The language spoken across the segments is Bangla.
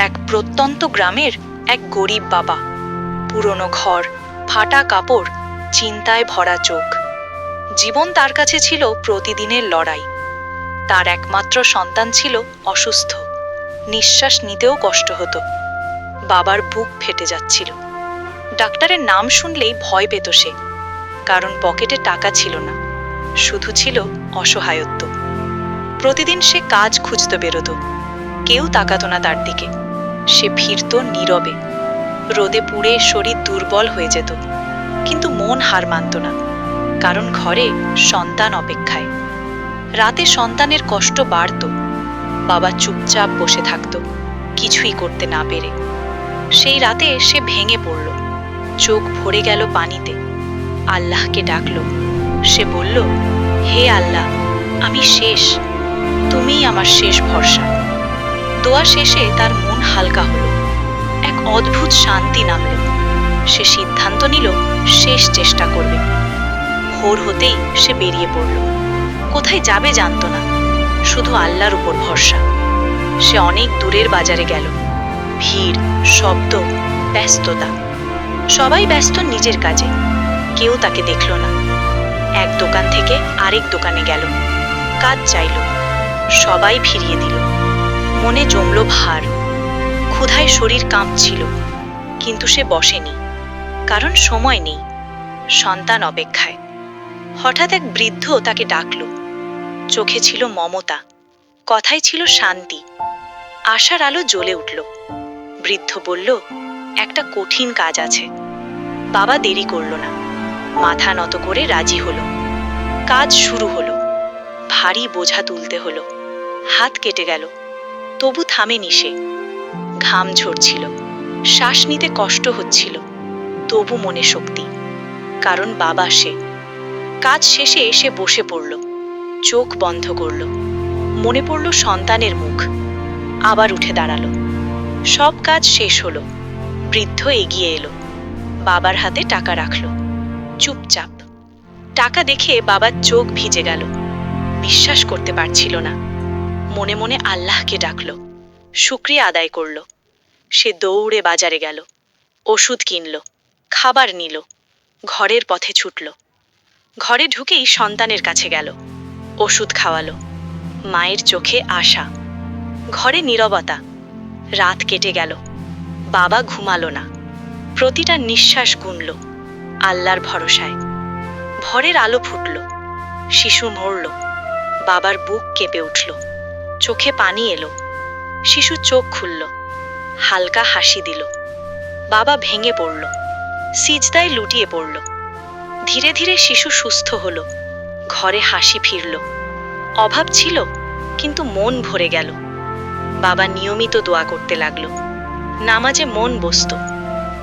এক প্রত্যন্ত গ্রামের এক গরিব বাবা। পুরনো ঘর, ফাটা কাপড়, চিন্তায় ভরা চোখ। জীবন তার কাছে ছিল প্রতিদিনের লড়াই। তার একমাত্র সন্তান ছিল অসুস্থ। নিঃশ্বাস নিতেও কষ্ট হতো। বাবার বুক ফেটে যাচ্ছিল। ডাক্তারের নাম শুনলেই ভয় পেত সে, কারণ পকেটে টাকা ছিল না। শুধু ছিল অসহায়ত্ব। প্রতিদিন সে কাজ খুঁজতে বেরোতো। কেউ তাকাতো না তার দিকে। সে ফিরত নীরবে। রোদে পুড়ে শরীর দুর্বল হয়ে যেত, কিন্তু মন হার মানত না, কারণ ঘরে সন্তান অপেক্ষায়। রাতে সন্তানের কষ্ট বাড়ত, বাবা চুপচাপ বসে থাকত, কিছুই করতে না পেরে। সেই রাতে সে ভেঙে পড়ল, চোখ ভরে গেল পানিতে। আল্লাহকে ডাকল, সে বলল, হে আল্লাহ, আমি শেষ, তুমিই আমার শেষ ভরসা। দোয়া শেষে তার হালকা হলো। এক অদ্ভুত শান্তি নামল। সে সিদ্ধান্ত নিল, শেষ চেষ্টা করবে। ভোর হতেই সে বেরিয়ে পড়ল। কোথায় যাবে জানত না। শুধু আল্লাহর উপর ভরসা। সে অনেক দূরের বাজারে গেল। ভিড়, শব্দ, ব্যস্ততা। সবাই ব্যস্ত নিজের কাজে। কেউ তাকে দেখল না। এক দোকান থেকে আরেক দোকানে গেল। কাজ চাইল। সবাই ফিরিয়ে দিল। মনে জমল ভার। ক্ষুধায় শরীর কাঁপছিল, কিন্তু সে বসেনি, কারণ সময় নেই, সন্তান অপেক্ষায়। হঠাৎ এক বৃদ্ধ তাকে ডাকল, চোখে ছিল মমতা, কথায় ছিল শান্তি, আশার আলো জ্বলে উঠল। বৃদ্ধ বলল, একটা কঠিন কাজ আছে, বাবা দেরি করল না, মাথা নত করে রাজি হলো। কাজ শুরু হলো, ভারী বোঝা তুলতে হলো, হাত কেটে গেল, তবু থামেনি সে। ঘাম ঝরছিল। শ্বাস নিতে কষ্ট হচ্ছিল। তবু মনে শক্তি। কারণ বাবা সে কাজ শেষে এসে বসে পড়ল। চোখ বন্ধ করল। মনে পড়ল সন্তানের মুখ। আবার উঠে দাঁড়াল। সব কাজ শেষ হলো। বৃদ্ধ এগিয়ে এলো। বাবার হাতে টাকা রাখল। চুপচাপ। টাকা দেখে বাবার চোখ ভিজে গেল। বিশ্বাস করতে পারছিল না। মনে মনে আল্লাহকে ডাকল। শুক্রিয়া আদায় করল। সে দৌড়ে বাজারে গেল। ওষুধ কিনল, খাবার নিল, ঘরের পথে ছুটল। ঘরে ঢুকেই সন্তানের কাছে গেল। ওষুধ খাওয়ালো। মায়ের চোখে আশা। ঘরে নীরবতা। রাত কেটে গেল। বাবা ঘুমালো না। প্রতিটা নিঃশ্বাস গুনল আল্লাহর ভরসায়। ভরের আলো ফুটল। শিশু মরল। বাবার বুক কেঁপে উঠল। চোখে পানি এলো। শিশু চোখ খুলল। হালকা হাসি দিল। বাবা ভেঙে পড়ল। সিজদায় লুটিয়ে পড়ল। ধীরে ধীরে শিশু সুস্থ হল। ঘরে হাসি ফিরল। অভাব ছিল, কিন্তু মন ভরে গেল। বাবা নিয়মিত দোয়া করতে লাগল। নামাজে মন বসত।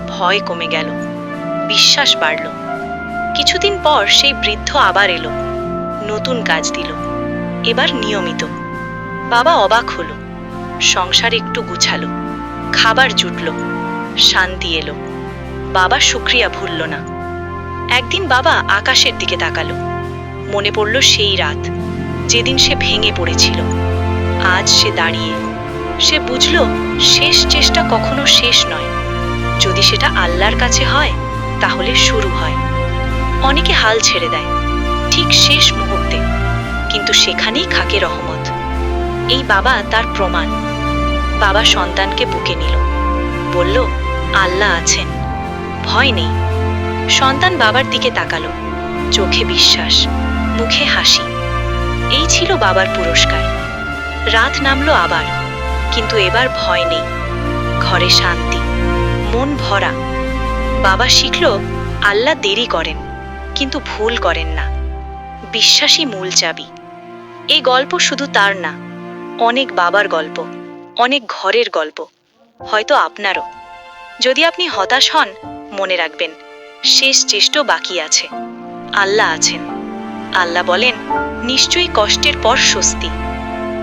ভয় কমে গেল। বিশ্বাস বাড়ল। কিছুদিন পর সেই বৃদ্ধ আবার এলো। নতুন কাজ দিল। এবার নিয়মিত। বাবা অবাক হলো। সংসার একটু গুছালো। খাবার জুটল। শান্তি এলো। বাবা শুক্রিয়া ভুলল না। একদিন বাবা আকাশের দিকে তাকালো। মনে পড়ল সেই রাত, যেদিন সে ভেঙে পড়েছিল। আজ সে দাঁড়িয়ে। সে বুঝল শেষ চেষ্টা কখনো শেষ নয়। যদি সেটা আল্লাহর কাছে হয়, তাহলে শুরু হয়। অনেকে হাল ছেড়ে দেয়, ঠিক শেষ মুহূর্তে। কিন্তু সেখানেই খাকে রহমত। এই বাবা তার প্রমাণ। বাবা সন্তানকে বুকে নিল। বলল, আল্লাহ আছেন। ভয় নেই। সন্তান বাবার দিকে তাকালো। চোখে বিশ্বাস, মুখে হাসি। এই ছিল বাবার পুরস্কার। রাত নামলো আবার, কিন্তু এবার ভয় নেই। ঘরে শান্তি, মন ভরা। বাবা শিখল, আল্লাহ দেরি করেন, কিন্তু ভুল করেন না। বিশ্বাসী মূল চাবি। এই গল্প শুধু তার না অনেক বাবার গল্প, অনেক ঘরের গল্প, হয়তো আপনারও। যদি আপনি হতাশ হন, মনে রাখবেন, শেষ চেষ্টা বাকি আছে, আল্লাহ আছেন। আল্লাহ বলেন, নিশ্চয়ই কষ্টের পর স্বস্তি।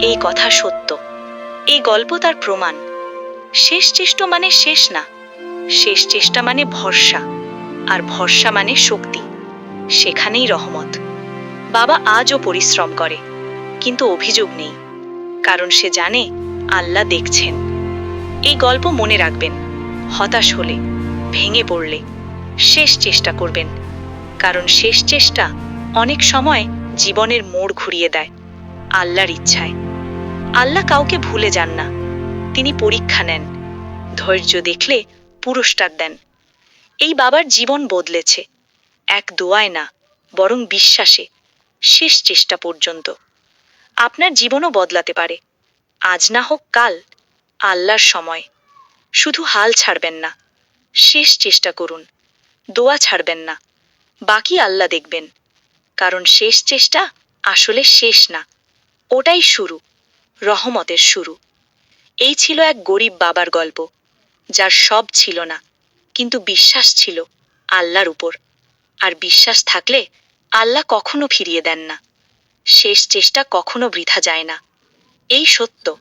এই কথা সত্য। এই গল্প তার প্রমাণ। শেষ চেষ্টা মানে শেষ না, শেষ চেষ্টা মানে ভরসা, আর ভরসা মানে শক্তি, সেখানেই রহমত। বাবা আজও পরিশ্রম করে, কিন্তু অভিযোগ নেই। কারণ সে জানে আল্লাহ দেখছেন। এই গল্প মনে রাখবেন। হতাশ হলে, ভেঙে পড়লে শেষ চেষ্টা করবেন। কারণ শেষ চেষ্টা অনেক সময় জীবনের মোড় ঘুরিয়ে দেয় আল্লাহর ইচ্ছায়। আল্লাহ কাউকে ভুলে যান না। তিনি পরীক্ষা নেন, ধৈর্য দেখলে পুরস্কার দেন। এই বাবার জীবন বদলেছে, এক দোয়ায় না, বরং বিশ্বাসে শেষ চেষ্টা পর্যন্ত। আপনার জীবনও বদলাতে পারে। আজ না হোক কাল, আল্লাহর সময়। শুধু হাল ছাড়বেন না, শেষ চেষ্টা করুন, দোয়া ছাড়বেন না, বাকি আল্লাহ দেখবেন। কারণ শেষ চেষ্টা আসলে শেষ না, ওটাই শুরু, রহমতের শুরু। এই ছিল এক গরিব বাবার গল্প, যার সব ছিল না, কিন্তু বিশ্বাস ছিল আল্লাহর উপর। আর বিশ্বাস থাকলে আল্লাহ কখনো ফিরিয়ে দেন না। শেষ চেষ্টা কখনো বৃথা যায় না। এই সত্য।